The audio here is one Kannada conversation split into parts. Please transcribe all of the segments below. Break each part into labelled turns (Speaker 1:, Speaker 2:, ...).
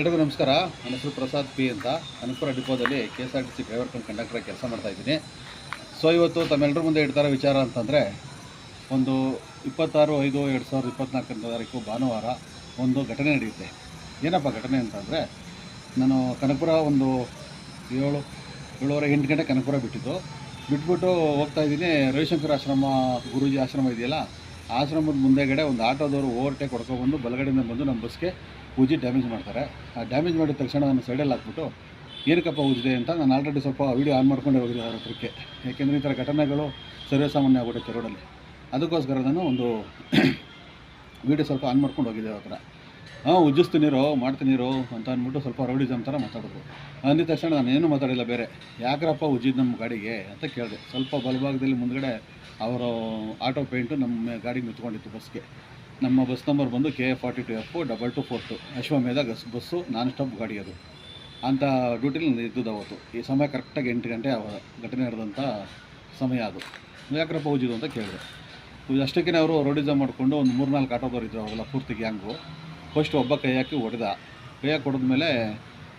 Speaker 1: ಎಲ್ರಿಗೂ ನಮಸ್ಕಾರ. ನನ್ನ ಹೆಸರು ಪ್ರಸಾದ್ ಪಿ ಅಂತ. Anantapur ಡಿಪೋದಲ್ಲಿ K S R T C driver cum conductor ಕೆಲಸ ಮಾಡ್ತಾಯಿದ್ದೀನಿ ಸೊ ಇವತ್ತು ತಮ್ಮೆಲ್ಲರ ಮುಂದೆ ಇಡ್ತಾರ ವಿಚಾರ ಅಂತಂದರೆ, ಒಂದು ಇಪ್ಪತ್ತಾರು ಐದು ಎರಡು ಸಾವಿರದ ಇಪ್ಪತ್ನಾಲ್ಕನೇ ತಾರೀಕು ಭಾನುವಾರ ಒಂದು ಘಟನೆ ನಡೆಯುತ್ತೆ. ಏನಪ್ಪ ಘಟನೆ ಅಂತಂದರೆ, ನಾನು ಕನಕಪುರ ಒಂದು ಏಳು, ಏಳುವರೆ ಎಂಟು ಗಂಟೆ ಕನಕಪುರ ಬಿಟ್ಟಿದ್ದು. ಬಿಟ್ಬಿಟ್ಟು ಹೋಗ್ತಾ ಇದ್ದೀನಿ. ರವಿಶಂಕರ್ ಆಶ್ರಮ, ಗುರೂಜಿ ಆಶ್ರಮ ಇದೆಯಲ್ಲ, ಆಶ್ರಮದ ಮುಂದೆಗಡೆ ಒಂದು ಆಟೋದವರು ಓವರ್ಟೇಕ್ ಹೊಡ್ಕೊಬಂದು ಬಲಗಡೆಯಿಂದ ಬಂದು ನಮ್ಮ ಬಸ್ಗೆ ಉಜ್ಜಿ ಡ್ಯಾಮೇಜ್ ಮಾಡ್ತಾರೆ. ಆ ಡ್ಯಾಮೇಜ್ ಮಾಡಿದ ತಕ್ಷಣ ನಾನು ಸೈಡಲ್ಲಿ ಹಾಕ್ಬಿಟ್ಟು ಏನಕ್ಕಪ್ಪ ಉಜ್ಜಿದೆ ಅಂತ ನಾನು ಆಲ್ರೆಡಿ ಸ್ವಲ್ಪ ವೀಡಿಯೋ ಆನ್ ಮಾಡ್ಕೊಂಡೆ ಹೋಗಿದ್ದೆ ಅವ್ರ ಹತ್ರಕ್ಕೆ. ಏಕೆಂದರೆ ಈ ಥರ ಘಟನೆಗಳು ಸರ್ವೇಸಾಮಾನ್ಯ ಆಗ್ಬಿಡುತ್ತೆ ರೋಡಲ್ಲಿ ಅದಕ್ಕೋಸ್ಕರ ನಾನು ಒಂದು ವೀಡಿಯೋ ಸ್ವಲ್ಪ ಆನ್ ಮಾಡ್ಕೊಂಡು ಹೋಗಿದ್ದೆ ಅವ್ರ ಹತ್ರ. ಹಾಂ ಉಜ್ಜಿಸ್ತೀನಿರೋ ಮಾಡ್ತೀನಿರೋ ಅಂತ ಅಂದ್ಬಿಟ್ಟು ಸ್ವಲ್ಪ ರೌಡಿಸಮ್ ಥರ ಮಾತಾಡಿದ್ರು. ಅಂದಿದ ತಕ್ಷಣ ನಾನು ಏನೂ ಮಾತಾಡಿಲ್ಲ ಬೇರೆ. ಯಾಕ್ರಪ್ಪ ಉಜ್ಜಿದ್ದು ನಮ್ಮ ಗಾಡಿಗೆ ಅಂತ ಕೇಳಿದೆ. ಸ್ವಲ್ಪ ಬಲಭಾಗದಲ್ಲಿ ಮುಂದ್ಗಡೆ ಅವರು ಆಟೋ ಪೇಂಟು ನಮ್ಮ ಗಾಡಿಗೆ ನಿಂತ್ಕೊಂಡಿತ್ತು ಬಸ್ಗೆ ನಮ್ಮ ಬಸ್ ನಂಬರ್ ಬಂದು K A forty two F double two four two Ashwamedha ಗಸ್ bus non stop ಗಾಡಿ ಅದು ಅಂಥ ಡ್ಯೂಟಿಲಿ ನಾನು ಇದ್ದದ್ದು ಅವತ್ತು. ಈ ಸಮಯ ಕರೆಕ್ಟಾಗಿ ಎಂಟು ಗಂಟೆ ಘಟನೆ ನಡೆದಂಥ ಸಮಯ ಅದು. ಯಾಕ್ರಪ್ಪ ಪೌಜಿದು ಅಂತ ಕೇಳಿದೆ. ಅಷ್ಟಕ್ಕೇ ಅವರು ರೋಡಿಸಮ್ ಮಾಡಿಕೊಂಡು ಒಂದು ಮೂರು ನಾಲ್ಕು ಇದ್ರು ಅವೆಲ್ಲ ಪೂರ್ತಿ ಗ್ಯಾಂಗು ಫಸ್ಟ್ ಒಬ್ಬ ಕೈ ಹಾಕಿ ಹೊಡೆದ. ಕೈ ಹಾಕಿ ಹೊಡೆದ್ಮೇಲೆ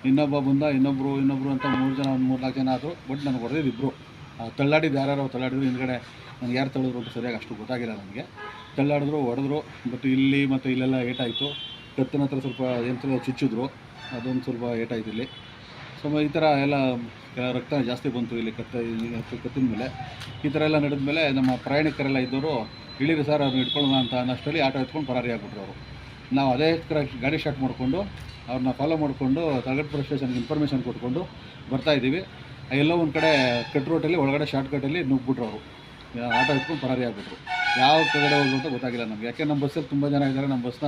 Speaker 1: ಇನ್ನೊಬ್ಬ ಬಂದ ಇನ್ನೊಬ್ಬರು ಇನ್ನೊಬ್ಬರು ಅಂತ ಮೂರು ಜನ, ಒಂದು ಮೂರು ನಾಲ್ಕು ಜನ ಆದರು. ಬಟ್ ನನಗೆ ಹೊಡೆದಿದ್ದು ಇಬ್ಬರು ತಳ್ಳಾಡಿದ್ದು ಯಾರ್ಯಾರು ತಳ್ಳಾಡಿದ್ರು ಹಿಂದ್ಗಡೆ. ನನಗೆ ಯಾರು ತಳ್ಳಿದ್ರು ಅಂತ ಸರಿಯಾಗಿ ಅಷ್ಟು ಗೊತ್ತಾಗಿಲ್ಲ ನನಗೆ. ತಳ್ಳಾಡಿದ್ರು ಹೊಡೆದ್ರು ಬಟ್ ಇಲ್ಲಿ ಮತ್ತು ಇಲ್ಲೆಲ್ಲ ಏಟಾಯಿತು. ಕತ್ತಿನ ಹತ್ರ ಸ್ವಲ್ಪ ಎಂತ ಚುಚ್ಚಿದ್ರು, ಅದೊಂದು ಸ್ವಲ್ಪ ಏಟಾಯಿತು ಇಲ್ಲಿ. ಸೊ ಈ ಥರ ಎಲ್ಲ ರಕ್ತ ಜಾಸ್ತಿ ಬಂತು ಇಲ್ಲಿ ಕತ್ತ ಕತ್ತಿನ ಮೇಲೆ. ಈ ಥರ ಎಲ್ಲ ನಡೆದ ಮೇಲೆ ನಮ್ಮ ಪ್ರಯಾಣಿಕರೆಲ್ಲ ಇದ್ದವರು ಇಳಿರಿ ಸರ್ ಅವ್ರನ್ನ ಇಟ್ಕೊಳ್ಳೋಣ ಅಂತ ಅನ್ನೋಷ್ಟರಲ್ಲಿ ಆಟೋ ಎತ್ಕೊಂಡು ಪರಾರಿ ಆಗ್ಬಿಟ್ರು ಅವರು. ನಾವು ಅದೇ ಥರ ಗಾಡಿ ಸ್ಟಾರ್ಟ್ ಮಾಡಿಕೊಂಡು ಅವ್ರನ್ನ ಫಾಲೋ ಮಾಡಿಕೊಂಡು ಪೊಲೀಸ್ ಸ್ಟೇಷನ್ಗೆ ಇನ್ಫಾರ್ಮೇಷನ್ ಕೊಟ್ಕೊಂಡು ಬರ್ತಾ ಇದ್ದೀವಿ. ಎಲ್ಲೋ ಒಂದು ಕಡೆ ಕಟ್ ರೋಟಲ್ಲಿ ಒಳಗಡೆ ಶಾರ್ಟ್ಕಟಲ್ಲಿ ನುಗ್ಬಿಟ್ರು ಅವರು. ಆಟೋ ಎತ್ಕೊಂಡು ಪರಾರಿ ಆಗ್ಬಿಟ್ರು. ಯಾವ ಕಡೆ ಹೋದ್ರು ಅಂತ ಗೊತ್ತಾಗಿಲ್ಲ ನಮಗೆ. ಯಾಕೆ ನಮ್ಮ ಬಸ್ಸಲ್ಲಿ ತುಂಬ ಜನ ಇದ್ದಾರೆ, ನಮ್ಮ ಬಸ್ನ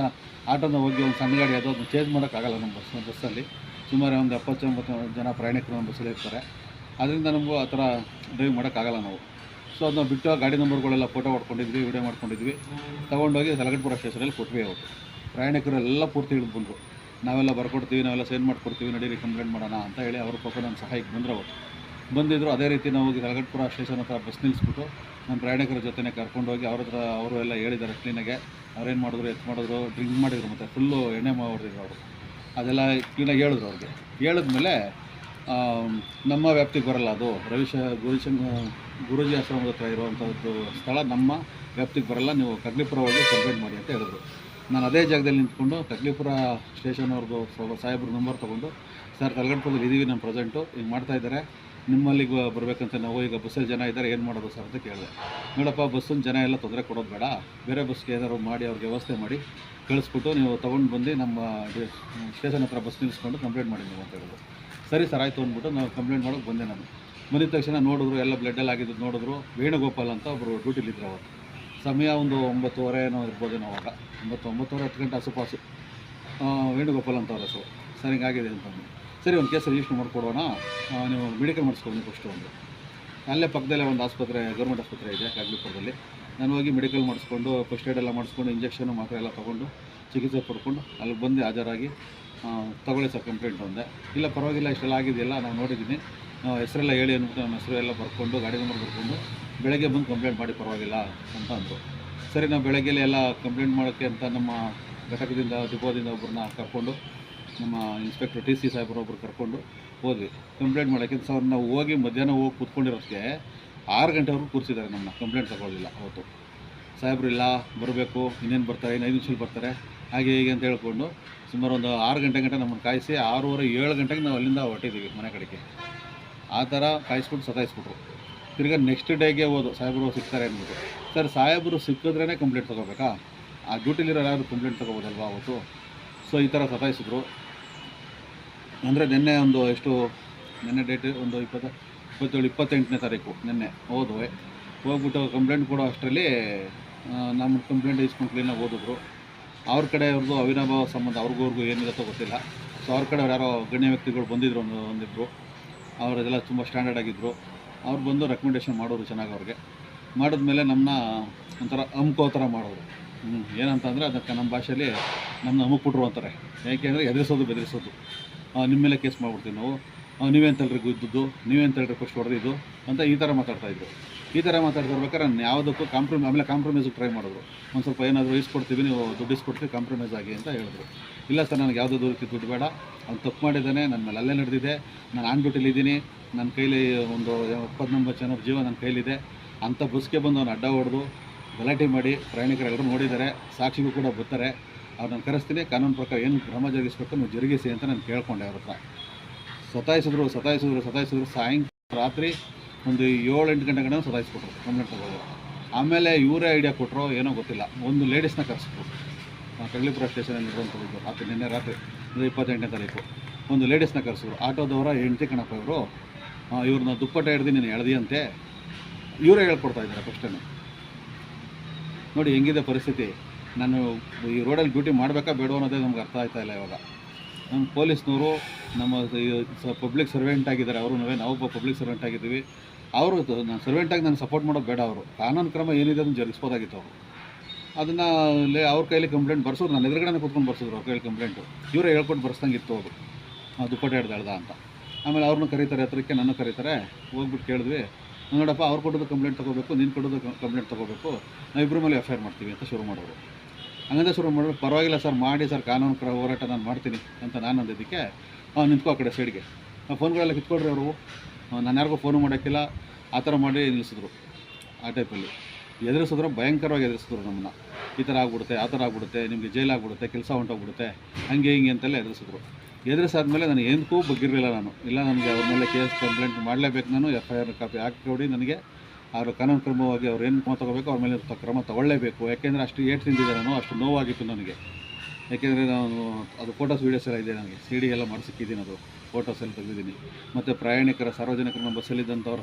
Speaker 1: ಆಟೋನ ಹೋಗಿ ಒಂದು ಸಣ್ಣ ಗಾಡಿ ಅದು ಅದನ್ನ ಚೇಂಜ್ ಮಾಡೋಕ್ಕಾಗಲ್ಲ ನಮ್ಮ ಬಸ್ ಬಸ್ಸಲ್ಲಿ ಸುಮಾರು ಒಂದು ಎಪ್ಪತ್ತೊಂಬತ್ತು ಜನ ಪ್ರಯಾಣಿಕರು ನಮ್ಮ ಬಸ್ಸಲ್ಲಿ ಇರ್ತಾರೆ. ಅದರಿಂದ ನಮಗೂ ಆ ಥರ ಡ್ರೈವ್ ಮಾಡೋಕ್ಕಾಗಲ್ಲ ನಾವು. ಸೊ ಅದನ್ನ ಬಿಟ್ಟು ಗಾಡಿ ನಂಬರ್ಗಳೆಲ್ಲ ಫೋಟೋ ಹೊಡ್ಕೊಂಡಿದ್ವಿ ವಿಡಿಯೋ ಮಾಡ್ಕೊಂಡಿದ್ವಿ. ತೊಗೊಂಡೋಗಿ ಸಲಗಟ್ಪುರ ಸ್ಟೇಷನಲ್ಲಿ ಕೊಟ್ವಿ ಅವರು ಪ್ರಯಾಣಿಕರು ಎಲ್ಲ ಪೂರ್ತಿ ಹಿಡಿದು ಬಂದರು ನಾವೆಲ್ಲ ಬರ್ಕೊಡ್ತೀವಿ, ನಾವೆಲ್ಲ ಸೈನ್ ಮಾಡಿಕೊಡ್ತೀವಿ, ನಡೀರಿ ಕಂಪ್ಲೇಂಟ್ ಮಾಡೋಣ ಅಂತ ಹೇಳಿ ಅವ್ರ ಪಕ್ಕ ನಮ್ಮ ಸಹಾಯಕ್ಕೆ ಬಂದರು ಅವತ್ತು. ಬಂದಿದ್ದರು ಅದೇ ರೀತಿ ನಾವು ಹೋಗಿ ತಲಗಟ್ಪುರ ಸ್ಟೇಷನ್ ಹತ್ರ ಬಸ್ ನಿಲ್ಲಿಸ್ಬಿಟ್ಟು ನಮ್ಮ ಪ್ರಯಾಣಿಕರ ಜೊತೆನೇ ಕರ್ಕೊಂಡೋಗಿ ಅವ್ರ ಹತ್ರ ಅವರು ಎಲ್ಲ ಹೇಳಿದ್ದಾರೆ ಕ್ಲೀನಾಗೆ ಅವ್ರೇನು ಮಾಡಿದ್ರು, ಎತ್ತು ಮಾಡಿದ್ರು ಡ್ರಿಂಕ್ ಮಾಡಿದ್ರು ಮತ್ತು ಫುಲ್ಲು ಎಣ್ಣೆ ಮಾಡಿದ್ರು ಅವರು. ಅದೆಲ್ಲ ಕ್ಲೀನಾಗಿ ಹೇಳಿದ್ರು ಅವ್ರಿಗೆ. ಹೇಳಿದ್ಮೇಲೆ ನಮ್ಮ ವ್ಯಾಪ್ತಿಗೆ ಬರಲ್ಲ ಅದು. ರವಿಶ ಗುರುಶಂಕ ಗುರುಜಿ ಆಶ್ರಮದ ಹತ್ರ ಇರುವಂಥದ್ದು ಸ್ಥಳ ನಮ್ಮ ವ್ಯಾಪ್ತಿಗೆ ಬರಲ್ಲ. ನೀವು ಕಗ್ಲಿಪುರ ಹೋಗಿ ಕಂಪ್ಲೇಂಟ್ ಮಾಡಿ ಅಂತ ಹೇಳಿದ್ರು. ನಾನು ಅದೇ ಜಾಗದಲ್ಲಿ ನಿಂತ್ಕೊಂಡು ಕಗ್ಲಿಪುರ ಸ್ಟೇಷನ್ ಅವ್ರದ್ದು ಸಾಹೇಬ್ರ ನಂಬರ್ ತೊಗೊಂಡು, ಸರ್ ಕಲ್ಗಟ್ಪುರದಲ್ಲಿ ಇದ್ದೀವಿ ನಮ್ಮ ಪ್ರೆಸೆಂಟು ಹಿಂಗೆ ಮಾಡ್ತಾ ಇದ್ದಾರೆ. ನಿಮ್ಮಲ್ಲಿಗೆ ಬರಬೇಕಂತ ನಾವು ಈಗ ಬಸ್ಸಲ್ಲಿ ಜನ ಇದ್ದಾರೆ, ಏನು ಮಾಡೋದು ಸರ್ ಅಂತ ಕೇಳಿದೆ. ನೋಡಪ್ಪ ಬಸ್ಸನ್ನು ಜನ ಎಲ್ಲ ತೊಂದರೆ ಕೊಡೋದು ಬೇಡ. ಬೇರೆ ಬಸ್ಗೆ ಏನಾದ್ರು ಮಾಡಿ, ಅವ್ರಿಗೆ ವ್ಯವಸ್ಥೆ ಮಾಡಿ ಕಳಿಸ್ಬಿಟ್ಟು ನೀವು ತೊಗೊಂಡು ಬಂದು ನಮ್ಮ ಸ್ಟೇಷನ್ ಹತ್ರ ಬಸ್ ನಿಲ್ಲಿಸ್ಕೊಂಡು ಕಂಪ್ಲೇಂಟ್ ಮಾಡಿ ನೀವು ಅಂತ ಹೇಳಿದ್ರು. ಸರಿ ಸರ್, ಆಯಿತು ಅಂದ್ಬಿಟ್ಟು ನಾವು ಕಂಪ್ಲೇಂಟ್ ಮಾಡೋಕೆ ಬಂದೆ ನಾನು. ಬಂದಿದ ತಕ್ಷಣ ನೋಡಿದ್ರು, ಎಲ್ಲ ಬ್ಲಡ್ಡಲ್ಲಿ ಆಗಿದ್ದು ನೋಡಿದ್ರು. ವೇಣುಗೋಪಾಲ್ ಅಂತ ಒಬ್ಬರು ಡ್ಯೂಟಿಲಿದ್ರು ಅವರು ಸಮಯ ಒಂದು ಒಂಬತ್ತುವರೆ ಏನೋ ಇರ್ಬೋದು ನಾವು ಅವಾಗ ಒಂಬತ್ತು, ಒಂಬತ್ತುವರೆ ಹತ್ತು ಗಂಟೆ ಆಸುಪಾಸು ವೇಣುಗೋಪಾಲ್ ಅಂತ ಅವ್ರ ಹೆಸರು. ಸರಿ, ಹಿಂಗಾಗಿದೆ ಅಂತಂದು ಸರಿ, ಒಂದು ಕೇಸ್ ರಿಜಿಸ್ಟರ್ ಮಾಡಿಕೊಡೋಣ ನೀವು ಮೆಡಿಕಲ್ ಮಾಡಿಸ್ಕೊಂಡು ಫಸ್ಟು ಒಂದು. ಅಲ್ಲೇ ಪಕ್ಕದಲ್ಲೇ ಒಂದು ಆಸ್ಪತ್ರೆ, ಗೌರ್ಮೆಂಟ್ ಆಸ್ಪತ್ರೆ ಇದೆ, ಕಾಗ್ಲಿಪುರದಲ್ಲಿ. ನಾನು ಹೋಗಿ ಮೆಡಿಕಲ್ ಮಾಡಿಸ್ಕೊಂಡು ಫಸ್ಟ್ ಏಡ್ ಎಲ್ಲ ಮಾಡಿಸ್ಕೊಂಡು ಇಂಜೆಕ್ಷನು ಮಾತ್ರೆ ಎಲ್ಲ ತೊಗೊಂಡು, ಚಿಕಿತ್ಸೆ ಪಡ್ಕೊಂಡು ಅಲ್ಲಿ ಬಂದು ಹಾಜರಾಗಿ ತಗೊಳ್ಳಿ ಸರ್ ಕಂಪ್ಲೇಂಟ್ ಒಂದೆ ಇಲ್ಲ, ಪರವಾಗಿಲ್ಲ, ಇಷ್ಟೆಲ್ಲ ಆಗಿದೆಯಲ್ಲ ನಾನು ನೋಡಿದ್ದೀನಿ. ಹೆಸರೆಲ್ಲ ಹೇಳಿ ಅಂದ್ಬಿಟ್ಟು ನಮ್ಮ ಹೆಸರು ಎಲ್ಲ ಬರ್ಕೊಂಡು, ಗಾಡಿ ನಂಬರ್ ಬರ್ಕೊಂಡು, ಬೆಳಗ್ಗೆ ಬಂದು ಕಂಪ್ಲೇಂಟ್ ಮಾಡಿ ಪರವಾಗಿಲ್ಲ ಅಂತ ಅಂದರು. ಸರಿ, ನಾವು ಬೆಳಗ್ಗೆಲ್ಲ ಎಲ್ಲ ಕಂಪ್ಲೇಂಟ್ ಮಾಡೋಕ್ಕೆ ಅಂತ ನಮ್ಮ ಘಟಕದಿಂದ ಡಿಪೋದಿಂದ ಒಬ್ಬರನ್ನ ಕರ್ಕೊಂಡು ನಮ್ಮ ಇನ್ಸ್ಪೆಕ್ಟರ್ ಟಿ ಸಿ ಸಾಹೇಬ್ರು ಒಬ್ರು ಕರ್ಕೊಂಡು ಹೋದ್ವಿ. ಕಂಪ್ಲೇಂಟ್ ಮಾಡೋಕ್ಕೆ ಸರ್, ನಾವು ಹೋಗಿ ಮಧ್ಯಾಹ್ನ ಹೋಗಿ ಕೂತ್ಕೊಂಡಿರೋಕ್ಕೆ ಆರು ಗಂಟೆವರೆಗೂ ಕೂರಿಸಿದ್ದಾರೆ ನಮ್ಮನ್ನ. ಕಂಪ್ಲೇಂಟ್ ತಗೊಳ್ಳಿಲ್ಲ ಅವತ್ತು. ಸಾಹೇಬ್ರು ಇಲ್ಲ, ಬರಬೇಕು, ಇನ್ನೇನು ಬರ್ತಾರೆ, ಇನ್ನು ಐದು ನಿಮಿಷದಲ್ಲಿ ಬರ್ತಾರೆ. ಹಾಗೆ ಹೀಗೆ ಅಂತ ಹೇಳ್ಕೊಂಡು ಸುಮಾರು ಒಂದು ಆರು ಗಂಟೆ ಗಂಟೆ ನಮ್ಮನ್ನು ಕಾಯಿಸಿ ಆರೂವರೆ, ಏಳು ಗಂಟೆಗೆ ನಾವು ಅಲ್ಲಿಂದ ಹೊಟ್ಟಿದ್ದೀವಿ ಮನೆ ಕಡೆಗೆ. ಆ ಥರ ಕಾಯಿಸ್ಬಿಟ್ಟು ಸತಾಯಿಸ್ಬಿಟ್ರು. ತಿರ್ಗಿ ನೆಕ್ಸ್ಟ್ ಡೇಗೆ ಹೋದು, ಸಾಹೇಬರು ಸಿಗ್ತಾರೆ ಅಂದ್ಬಿಟ್ಟು. ಸರ್, ಸಾಹೇಬರು ಸಿಕ್ಕಿದ್ರೇ ಕಂಪ್ಲೇಂಟ್ ತೊಗೋಬೇಕಾ? ಆ ಡ್ಯೂಟಿಲಿರೋ ಯಾರು ಕಂಪ್ಲೇಂಟ್ ತೊಗೋಬೋದಲ್ವಾ ಅವತ್ತು? ಸೊ ಈ ಥರ ಸತಾಯಿಸಿದ್ರು. ಅಂದರೆ ನಿನ್ನೆ ಒಂದು ಎಷ್ಟು, ನಿನ್ನೆ ಡೇಟ್ ಒಂದು ಇಪ್ಪತ್ತ, ಇಪ್ಪತ್ತೇಳು, ಇಪ್ಪತ್ತೆಂಟನೇ ತಾರೀಕು ನಿನ್ನೆ ಹೋದ್ವಿ. ಹೋಗ್ಬಿಟ್ಟು ಕಂಪ್ಲೇಂಟ್ ಕೊಡೋ ಅಷ್ಟರಲ್ಲಿ ನಮ್ಮ ಕಂಪ್ಲೇಂಟ್ ಇಸ್ಕೊಂಡು ಕ್ಲೀನಾಗಿ ಓದಿದ್ರು. ಅವ್ರ ಕಡೆ ಅವ್ರದ್ದು ಅವಿನಾಭಾವ ಸಂಬಂಧ ಅವ್ರಿಗೂ ಅವ್ರಿಗೂ ಏನಿರುತ್ತೋ ಗೊತ್ತಿಲ್ಲ. ಸೊ ಅವ್ರ ಕಡೆ ಅವ್ರು ಯಾರೋ ಗಣ್ಯ ವ್ಯಕ್ತಿಗಳು ಬಂದಿದ್ರು ಒಂದು ಒಂದಿಬ್ಬರು ಅವರೆಲ್ಲ ತುಂಬ ಸ್ಟ್ಯಾಂಡರ್ಡ್ ಆಗಿದ್ದರು ಅವ್ರು ಬಂದು ರೆಕಮೆಂಡೇಷನ್ ಮಾಡೋರು ಚೆನ್ನಾಗಿ ಅವ್ರಿಗೆ. ಮಾಡಿದ್ಮೇಲೆ ನಮ್ಮನ್ನ ಒಂಥರ ಅಮ್ಕೋ ಥರ ಮಾಡೋರು. ಹ್ಞೂ ಏನಂತಂದರೆ ಅದಕ್ಕೆ ನಮ್ಮ ಭಾಷೆಯಲ್ಲಿ ನಮ್ಮನ್ನ ಅಮುಕ್ಬಿಟ್ರು ಅಂತಾರೆ. ಯಾಕೆಂದರೆ ಎದುರಿಸೋದು, ಬೆದರಿಸೋದು. ನಿಮ್ಮ ಮೇಲೆ ಕೇಸ್ ಮಾಡಿಬಿಡ್ತೀವಿ ನಾವು. ನೀವೇಂತಲ್ರಿ ನೀವೇನು ನೀವೇಂತಲ್ರಿ ಫಸ್ಟ್ ಹೊಡೆದಿದ್ದು ಅಂತ ಈ ಥರ ಮಾತಾಡ್ತಾಯಿದ್ರು ಈ ಥರ ಮಾತಾಡ್ತಿರ್ಬೇಕಾದ್ರೆ ನಾನು ಯಾವುದಕ್ಕೂ ಕಾಂಪ್ರಮ್ ಆಮೇಲೆ ಕಾಂಪ್ರಮೈಸಿಗೆ ಟ್ರೈ ಮಾಡಿದ್ರು. ಒಂದು ಸ್ವಲ್ಪ ಏನಾದರೂ ಇಸ್ಕೊಡ್ತೀವಿ, ನೀವು ದುಡ್ಡು ಇಸ್ಕೊಡ್ತೀವಿ ಕಾಂಪ್ರಮೈಸ್ ಆಗಿ ಅಂತ ಹೇಳಿದ್ರು. ಇಲ್ಲ ಸರ್, ನನಗೆ ಯಾವುದೋ ದೂರಕ್ಕೆ ದುಡ್ಡು ಬೇಡ. ಅವ್ನು ತಪ್ಪು ಮಾಡಿದ್ದಾನೆ, ನನ್ನ ಮೇಲೆ ಅಲ್ಲೇ ನಡೆದಿದೆ. ನಾನು ಆನ್ ಡ್ಯೂಟಿಲಿ ಇದ್ದೀನಿ. ನನ್ನ ಕೈಲಿ ಒಂದು ಇಪ್ಪತ್ತೊಂಬತ್ತು ಜನ ಜೀವ ನನ್ನ ಕೈಲಿದೆ. ಅಂಥ ಬಸ್ಗೆ ಬಂದು ಅವ್ನು ಅಡ್ಡ ಹೊಡೆದು ಗಲಾಟೆ ಮಾಡಿ ಪ್ರಯಾಣಿಕರೆಲ್ಲರೂ ನೋಡಿದ್ದಾರೆ. ಸಾಕ್ಷಿಗೂ ಕೂಡ ಬರ್ತಾರೆ. ಅವ್ರು ನಾನು ಕರೆಸ್ತೀನಿ, ಕಾನೂನು ಪ್ರಕಾರ ಏನು ಕ್ರಮ ಜರುಗಿಸ್ಬೇಕು ನೀವು ಜರುಗಿಸಿ ಅಂತ ನಾನು ಕೇಳ್ಕೊಂಡೆ ಅವ್ರ ಹತ್ರ. ಸತಾಯಿಸಿದ್ರು ಸತಾಯಿಸಿದ್ರು ಸತಾಯಿಸಿದ್ರು, ಸಾಯಂಕಾಲ ರಾತ್ರಿ ಒಂದು ಏಳು ಎಂಟು ಗಂಟೆ ಗಂಟೆ ಸತಾಯಿಸ್ಬಿಟ್ರು ಕಂಪ್ಲೇಂಟ್ ತಗೋದು ಆಮೇಲೆ ಇವರೇ ಐಡಿಯಾ ಕೊಟ್ಟರು ಏನೋ ಗೊತ್ತಿಲ್ಲ, ಒಂದು ಲೇಡೀಸ್ನ ಕರೆಸ್ಬಿಟ್ರು. ಕಗ್ಲಿಪುರ ಸ್ಟೇಷನಲ್ಲಿ ಇರುವಂಥದ್ದು ರಾತ್ರಿ, ನಿನ್ನೆ ರಾತ್ರಿ ಅಂದರೆ ಇಪ್ಪತ್ತೆಂಟನೇ ತಾರೀಕು. ಒಂದು ಲೇಡೀಸ್ನ ಕರೆಸಿದ್ರು ಆಟೋದವರ ಹೆಂಡತಿ ಕಣಪ್ಪ ಇವರು ಇವ್ರನ್ನ ದುಪ್ಪಟ್ಟ ಹಿಡ್ದು ನೀನು ಎಳ್ದಿಯಂತೆ, ಇವರೇ ಹೇಳ್ಕೊಡ್ತಾ ಇದ್ದಾರೆ ಫಸ್ಟನ್ನು ನೋಡಿ, ಹೆಂಗಿದೆ ಪರಿಸ್ಥಿತಿ. ನಾನು ಈ ರೋಡಲ್ಲಿ ಡ್ಯೂಟಿ ಮಾಡಬೇಕಾ ಬೇಡ ಅನ್ನೋದೇ ನಮ್ಗೆ ಅರ್ಥ ಆಯ್ತಾ ಇಲ್ಲ ಇವಾಗ. ನಮ್ಮ ಪೊಲೀಸ್ನವರು ನಮ್ಮ ಪಬ್ಲಿಕ್ ಸರ್ವೆಂಟ್ ಆಗಿದ್ದಾರೆ ಅವರು ನಾವೇ ಪಬ್ಲಿಕ್ ಸರ್ವೆಂಟ್ ಆಗಿದ್ದೀವಿ. ಅವರು ನಾನು ಸರ್ವೆಂಟಾಗಿ ನಾನು ಸಪೋರ್ಟ್ ಮಾಡೋದು ಬೇಡ ಅವರು. ಕಾನೂನು ಕ್ರಮ ಏನಿದೆ ಅದನ್ನು ಜರುಗಿಸ್ಬೋದಾಗಿತ್ತು ಅವರು. ಅದನ್ನು ಅವ್ರ ಕೈಲಿ ಕಂಪ್ಲೇಂಟ್ ಬರ್ಸೋರು ನಾನು ಎದುರುಗಡೆ ಕೂತ್ಕೊಂಡು ಬರ್ಸಿದ್ರು ಅವ್ರ ಕೈಲಿ ಕಂಪ್ಲೇಂಟು. ಇವರೇ ಹೇಳ್ಕೊಂಡು ಬರ್ಸ್ದಂಗಿತ್ತು ಅವರು. ದುಪ್ಪಟ್ಟ ಹಿಡ್ದಾಳ್ದ ಅಂತ. ಆಮೇಲೆ ಅವ್ರನ್ನ ಕರೀತಾರೆ, ಹತ್ರಕ್ಕೆ ನನ್ನ ಕರೀತಾರೆ. ಹೋಗ್ಬಿಟ್ಟು ಕೇಳಿದ್ವಿ. ನೋಡಪ್ಪ, ಅವ್ರು ಕೊಡೋದು ಕಂಪ್ಲೇಂಟ್ ತೊಗೋಬೇಕು, ನೀನು ಕೊಡೋದು ಕಂಪ್ಲೇಂಟ್ ತೊಗೋಬೇಕು. ನಾವು ಇಬ್ಬರ ಮೇಲೆ ಎಫ್ ಮಾಡ್ತೀವಿ ಅಂತ ಶುರು ಮಾಡೋರು. ಹಂಗಂದ್ರೆ ಶುರು ಮಾಡಿದ್ರು ಪರವಾಗಿಲ್ಲ ಸರ್, ಮಾಡಿ ಸರ್, ಕಾನೂನು ಕಡೆ ಹೋರಾಟ ನಾನು ಮಾಡ್ತೀನಿ ಅಂತ ನಾನು ಅಂದಿದ್ದಕ್ಕೆ ಅವ್ನು ನಿಂತ್ಕೋ ಆ ಕಡೆ ಸೈಡ್ಗೆ ಫೋನ್ಗಳೆಲ್ಲ ಕಿತ್ಕೊಡ್ರಿ ಅವರು. ನಾನು ಯಾರಿಗೂ ಫೋನು ಮಾಡೋಕ್ಕಿಲ್ಲ. ಆ ಥರ ಮಾಡಿ ನಿಲ್ಲಿಸಿದ್ರು ಆ ಟೈಪಲ್ಲಿ ಎದುರಿಸಿದ್ರು ಭಯಂಕರವಾಗಿ ಎದುರಿಸಿದ್ರು ನಮ್ಮನ್ನು. ಈ ಥರ ಆಗ್ಬಿಡುತ್ತೆ, ಆ ಥರ ಆಗ್ಬಿಡುತ್ತೆ, ನಿಮಗೆ ಜೈಲ್ ಆಗ್ಬಿಡುತ್ತೆ, ಕೆಲಸ ಹೊಂಟೋಗ್ಬಿಡುತ್ತೆ ಹಂಗೆ ಹಿಂಗೆ ಅಂತೆಲ್ಲ ಎದುರಿಸಿದ್ರು. ಎದುರಿಸಾದ್ಮೇಲೆ ನಾನು ಏನಕ್ಕೂ ಬಗ್ಗಿರಲಿಲ್ಲ ನಾನು. ಇಲ್ಲ, ನನಗೆ ಅವ್ರ ಮೇಲೆ ಕೇಸ್ ಕಂಪ್ಲೇಂಟ್ ಮಾಡಲೇಬೇಕು ನಾನು ಎಫ್ ಐ ಆರ್ ಕಾಪಿ ಹಾಕಿ ನನಗೆ. ಅವರು ಕಾನೂನು ಕ್ರಮವಾಗಿ ಅವ್ರು ಏನು ಕ್ರಮ ತಗೋಬೇಕು ಅವ್ರ ಮೇಲೆ ಕ್ರಮ ತೊಗೊಳ್ಳೇಬೇಕು. ಯಾಕೆಂದರೆ ಅಷ್ಟು ಏಟ್ ತಿಂದಿದ್ದೆ ನಾನು ಅಷ್ಟು ನೋವಾಗಿತ್ತು ನನಗೆ. ಯಾಕೆಂದರೆ ನಾನು ಅದು ಫೋಟೋಸ್ ವೀಡಿಯೋಸ್ ಎಲ್ಲ ಇದೆ ನನಗೆ. ಸಿ ಡಿ ಎಲ್ಲ ಮಾಡಿಸಿಕ್ಕಿದ್ದೀನಿ ಅದು. ಫೋಟೋಸ್ ಎಲ್ಲ ತೆಗೆದಿದ್ದೀನಿ. ಮತ್ತು ಪ್ರಯಾಣಿಕರ ಸಾರ್ವಜನಿಕರನ್ನ ಬಸ್ಸಲ್ಲಿದ್ದಂಥವ್ರ